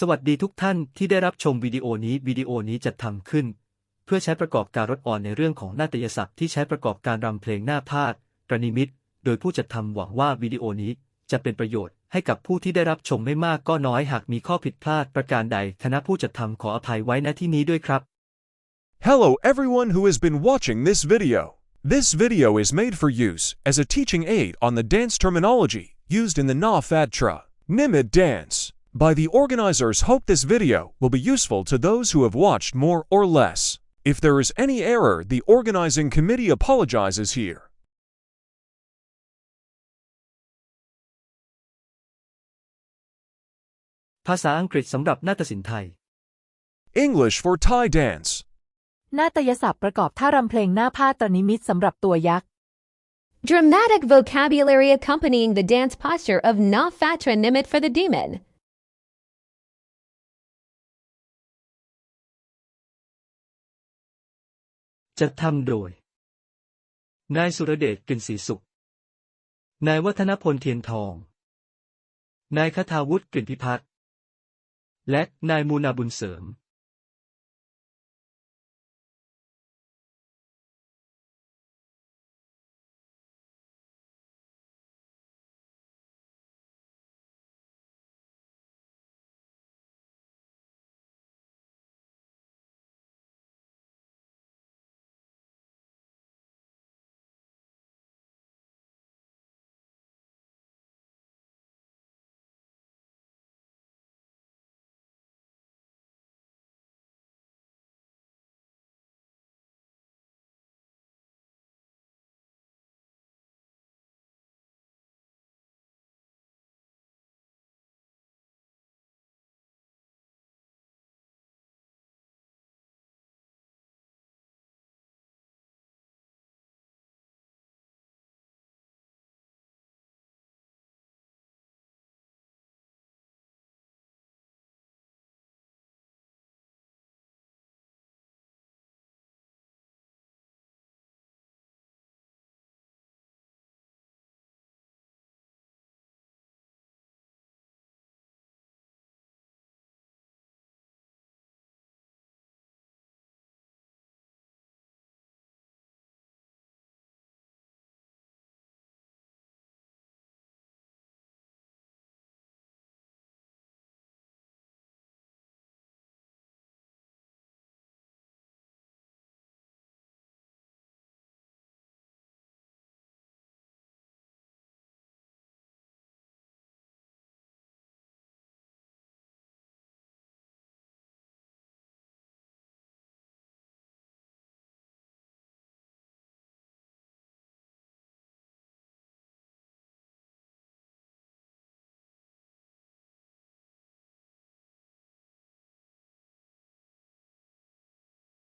สวัสดีทุกท่านที่ได้รับชมวิดีโอนี้วิดีโอนี้จัดทำขึ้น เพื่อใช้ประกอบการรถออนในเรื่องของนาฏยศัพท์ที่ใช้ประกอบการรำเพลงหน้าพาดประนิมิต โดยผู้จัดทำหวังว่าวิดีโอนี้จะเป็นประโยชน์ให้กับผู้ที่ได้รับชมไม่มากก็น้อยหากมีข้อผิดพลาดประการใดคณะผู้จัดทำขออภัยไว้ณที่นี้ด้วยครับ Hello everyone who has been watching this video. This video is made for use as a teaching aid on the dance terminology used in the Na Fatra Nimid dance. By the organizers hope this video will be useful to those who have watched more or less. If there is any error, the organizing committee apologizes here. ภาษาอังกฤษสำหรับนาฏศิลป์ไทย English for Thai dance. นาฏยศัพท์ประกอบท่ารำเพลงหน้าผ้าตรนิมิตสำหรับตัวยักษ์ Dramatic vocabulary accompanying the dance posture of Na Fatra Nimit for the demon. จัดทำโดย นายสุรเดชกลินศรีสุข นายวัฒนพลเทียนทอง นายคทาวุฒิกลิ่นพิพัฒน์และนายมูนาบุญเสริม